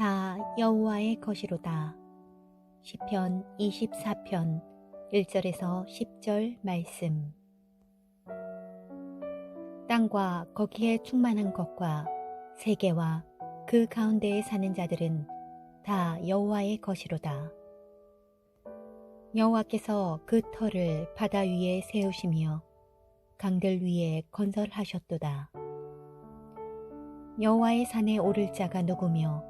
다 여호와의 것이로다. 시편 24편 1절에서 10절 말씀 땅과 거기에 충만한 것과 세계와 그 가운데에 사는 자들은 다 여호와의 것이로다. 여호와께서 그 터를 바다 위에 세우시며 강들 위에 건설하셨도다. 여호와의 산에 오를 자가 누구며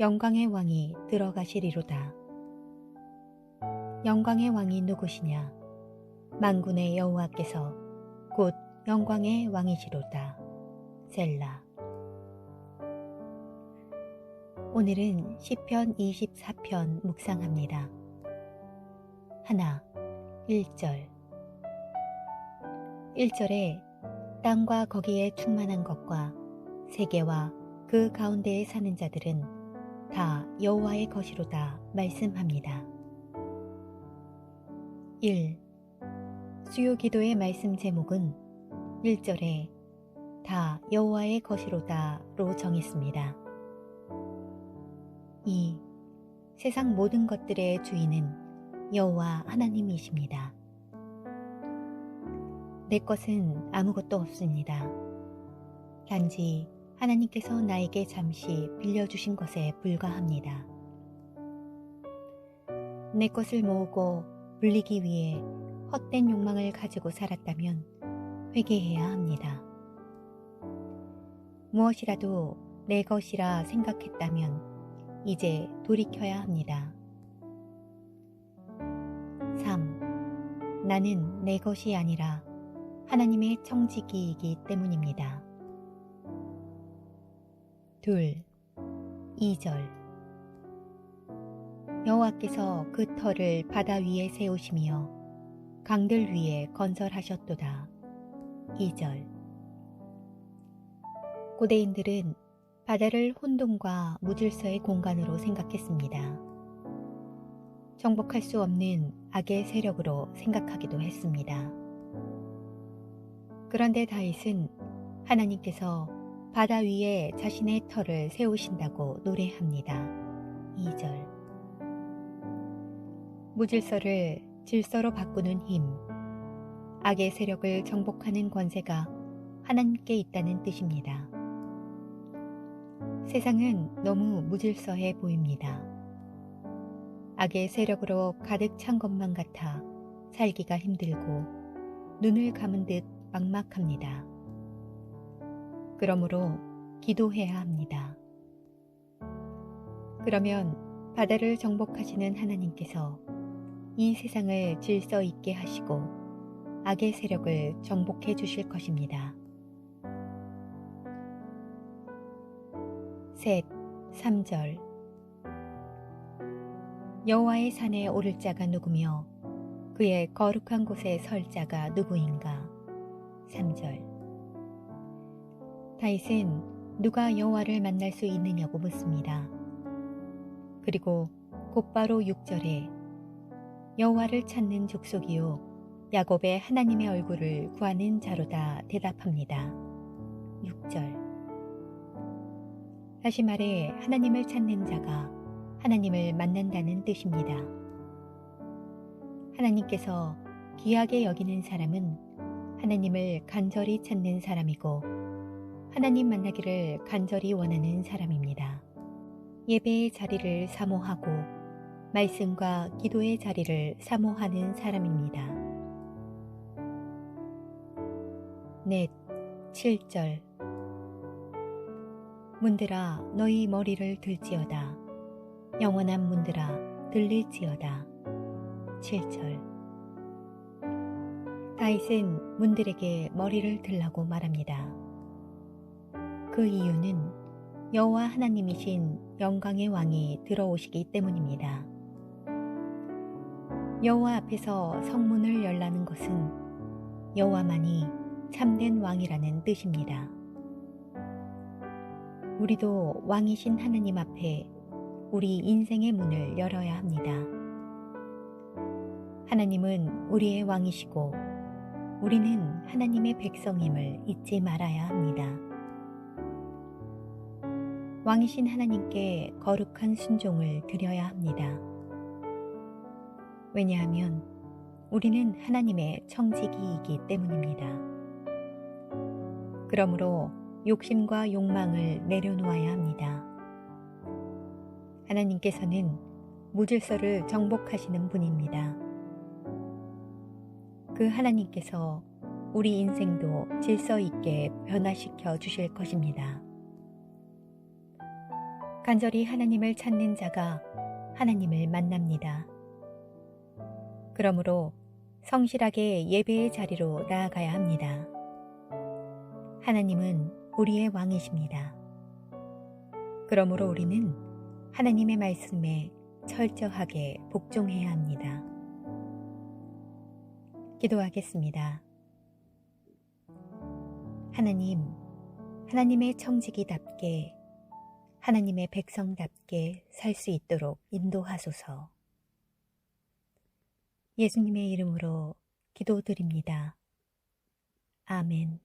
영광의 왕이 들어가시리로다. 영광의 왕이 누구시냐? 만군의 여호와께서 곧 영광의 왕이시로다. 셀라. 오늘은 시편 24편 묵상합니다. 하나, 1절. 1절에 땅과 거기에 충만한 것과 세계와 그 가운데에 사는 자들은 다 여호와의 것이로다 말씀합니다. 1. 수요 기도의 말씀 제목은 1절에 다 여호와의 것이로다로 정했습니다. 2. 세상 모든 것들의 주인은 여호와 하나님이십니다. 내 것은 아무것도 없습니다. 단지 하나님께서 나에게 잠시 빌려주신 것에 불과합니다. 내 것을 모으고 불리기 위해 헛된 욕망을 가지고 살았다면 회개해야 합니다. 무엇이라도 내 것이라 생각했다면 이제 돌이켜야 합니다. 3. 나는 내 것이 아니라 하나님의 청지기이기 때문입니다. 둘, 2절 여호와께서 그 터를 바다 위에 세우시며 강들 위에 건설하셨도다. 2절 고대인들은 바다를 혼돈과 무질서의 공간으로 생각했습니다. 정복할 수 없는 악의 세력으로 생각하기도 했습니다. 그런데 다윗은 하나님께서 바다 위에 자신의 터를 세우신다고 노래합니다. 2절 무질서를 질서로 바꾸는 힘, 악의 세력을 정복하는 권세가 하나님께 있다는 뜻입니다. 세상은 너무 무질서해 보입니다. 악의 세력으로 가득 찬 것만 같아 살기가 힘들고 눈을 감은 듯 막막합니다. 그러므로 기도해야 합니다. 그러면 바다를 정복하시는 하나님께서 이 세상을 질서 있게 하시고 악의 세력을 정복해 주실 것입니다. 셋, 3절 여호와의 산에 오를 자가 누구며 그의 거룩한 곳에 설 자가 누구인가? 3절 다윗은 누가 여호와를 만날 수 있느냐고 묻습니다. 그리고 곧바로 6절에 여호와를 찾는 족속이요 야곱의 하나님의 얼굴을 구하는 자로다 대답합니다. 6절 다시 말해 하나님을 찾는 자가 하나님을 만난다는 뜻입니다. 하나님께서 귀하게 여기는 사람은 하나님을 간절히 찾는 사람이고 하나님 만나기를 간절히 원하는 사람입니다. 예배의 자리를 사모하고 말씀과 기도의 자리를 사모하는 사람입니다. 넷, 7절 문들아 너희 머리를 들지어다 영원한 문들아 들릴지어다 7절 다윗은 문들에게 머리를 들라고 말합니다. 그 이유는 여호와 하나님이신 영광의 왕이 들어오시기 때문입니다. 여호와 앞에서 성문을 열라는 것은 여호와만이 참된 왕이라는 뜻입니다. 우리도 왕이신 하나님 앞에 우리 인생의 문을 열어야 합니다. 하나님은 우리의 왕이시고 우리는 하나님의 백성임을 잊지 말아야 합니다. 왕이신 하나님께 거룩한 순종을 드려야 합니다. 왜냐하면 우리는 하나님의 청지기이기 때문입니다. 그러므로 욕심과 욕망을 내려놓아야 합니다. 하나님께서는 무질서를 정복하시는 분입니다. 그 하나님께서 우리 인생도 질서 있게 변화시켜 주실 것입니다. 간절히 하나님을 찾는 자가 하나님을 만납니다. 그러므로 성실하게 예배의 자리로 나아가야 합니다. 하나님은 우리의 왕이십니다. 그러므로 우리는 하나님의 말씀에 철저하게 복종해야 합니다. 기도하겠습니다. 하나님, 하나님의 청지기답게, 하나님의 백성답게 살 수 있도록 인도하소서. 예수님의 이름으로 기도드립니다. 아멘.